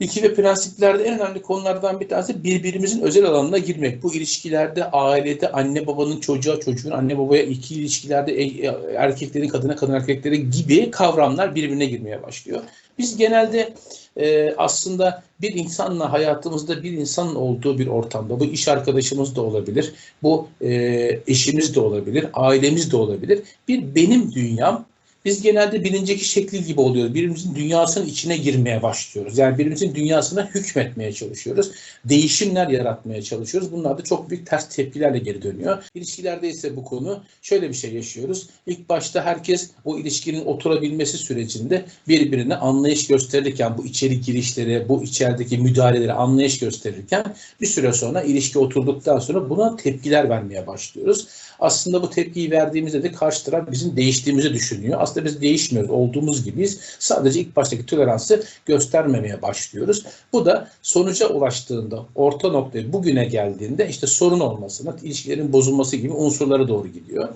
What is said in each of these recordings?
İlki ve prensiplerde en önemli konulardan bir tanesi birbirimizin özel alanına girmek. Bu ilişkilerde, ailede, anne babanın çocuğa, çocuğun anne babaya, iki ilişkilerde e- e- erkeklerin kadına, kadın erkekleri gibi kavramlar birbirine girmeye başlıyor. Biz genelde e, aslında bir insanla hayatımızda bir insanın olduğu bir ortamda, bu iş arkadaşımız da olabilir, bu e, eşimiz de olabilir, ailemiz de olabilir. Bir benim dünyam biz genelde bilinceki şekli gibi oluyoruz. Birbirimizin dünyasının içine girmeye başlıyoruz. Yani birbirimizin dünyasına hükmetmeye çalışıyoruz. Değişimler yaratmaya çalışıyoruz. Bunlar da çok büyük ters tepkilerle geri dönüyor. İlişkilerde ise bu konu şöyle bir şey yaşıyoruz. İlk başta herkes o ilişkinin oturabilmesi sürecinde birbirine anlayış gösterirken bu içeri girişleri, bu içerideki müdahaleleri anlayış gösterirken bir süre sonra ilişki oturduktan sonra buna tepkiler vermeye başlıyoruz. Aslında bu tepkiyi verdiğimizde de karşı taraf bizim değiştiğimizi düşünüyor. Aslında biz değişmiyoruz, olduğumuz gibiyiz. Sadece ilk baştaki toleransı göstermemeye başlıyoruz. Bu da sonuca ulaştığında, orta noktaya bugüne geldiğinde işte sorun olmasına, ilişkilerin bozulması gibi unsurlara doğru gidiyor.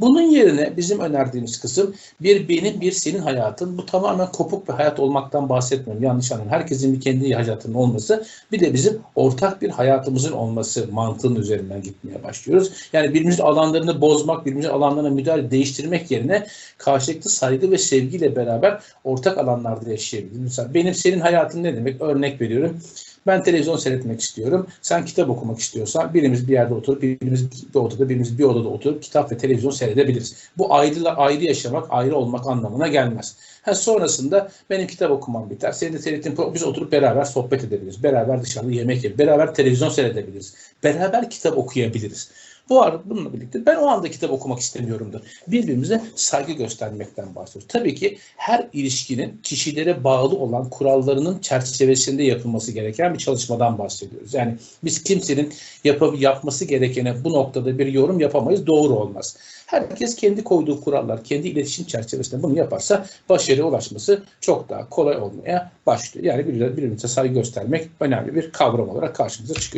Bunun yerine bizim önerdiğimiz kısım bir benim bir senin hayatın. Bu tamamen kopuk bir hayat olmaktan bahsetmiyorum. Yanlış anlamayın. Herkesin bir kendi hayatının olması bir de bizim ortak bir hayatımızın olması mantığının üzerinden gitmeye başlıyoruz. Yani birbirimizin alanlarını bozmak, birbirimizin alanlarına müdahale değiştirmek yerine karşılıklı saygı ve sevgiyle beraber ortak alanlarda yaşayabiliriz. Mesela benim senin hayatın ne demek? Örnek veriyorum. Ben televizyon seyretmek istiyorum. Sen kitap okumak istiyorsan birimiz bir yerde oturup birimiz bir odada birimiz bir odada oturup kitap ve televizyon seyredebiliriz. Bu ayrı, ayrı yaşamak, ayrı olmak anlamına gelmez. Ha, sonrasında benim kitap okumam biter. Senin de seyrettiğin biz oturup beraber sohbet edebiliriz. Beraber dışarıda yemek yiyebiliriz. Beraber televizyon seyredebiliriz. Beraber kitap okuyabiliriz. Bu arada bununla birlikte ben o anda kitap okumak istemiyorumdur. Birbirimize saygı göstermekten bahsediyoruz. Tabii ki her ilişkinin kişilere bağlı olan kurallarının çerçevesinde yapılması gereken bir çalışmadan bahsediyoruz. Yani biz kimsenin yap yapması gerekene bu noktada bir yorum yapamayız. Doğru olmaz. Herkes kendi koyduğu kurallar, kendi iletişim çerçevesinde bunu yaparsa başarıya ulaşması çok daha kolay olmaya başlıyor. Yani birbirimize saygı göstermek önemli bir kavram olarak karşımıza çıkıyor.